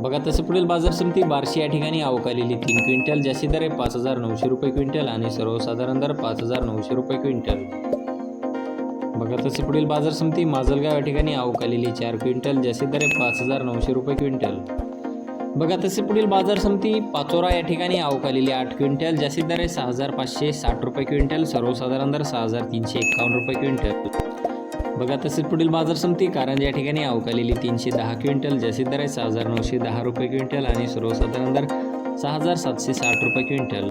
बघा तसं पुढील बाजार समिती बारशी या ठिकाणी अवकालेली तीन क्विंटल जास्ती दर आहे पाच हजार नऊशे रुपये क्विंटल आणि सर्वसाधारण दर पाच हजार नऊशे रुपये क्विंटल. बघा तसे पुढील बाजार समिती माजलगाव या ठिकाणी अवकालेली चार क्विंटल जास्ती दर आहे पाच हजार नऊशे रुपये क्विंटल. बघा तसे पुढील बाजार समिती पाचोरा या ठिकाणी अवकालेली आठ क्विंटल जास्तीत दर आहे सहा हजार पाचशे साठ रुपये क्विंटल सर्वसाधारण दर सहा हजार तीनशे एकावन्न रुपये क्विंटल. बघा तसेच पुढील बाजार समिती कारण या ठिकाणी अवकालेली तीनशे दहा क्विंटल जसे दर आहे सहा हजार नऊशे दहा रुपये क्विंटल आणि सर्वसाधारण दर सहा हजार सातशे साठ रुपये क्विंटल.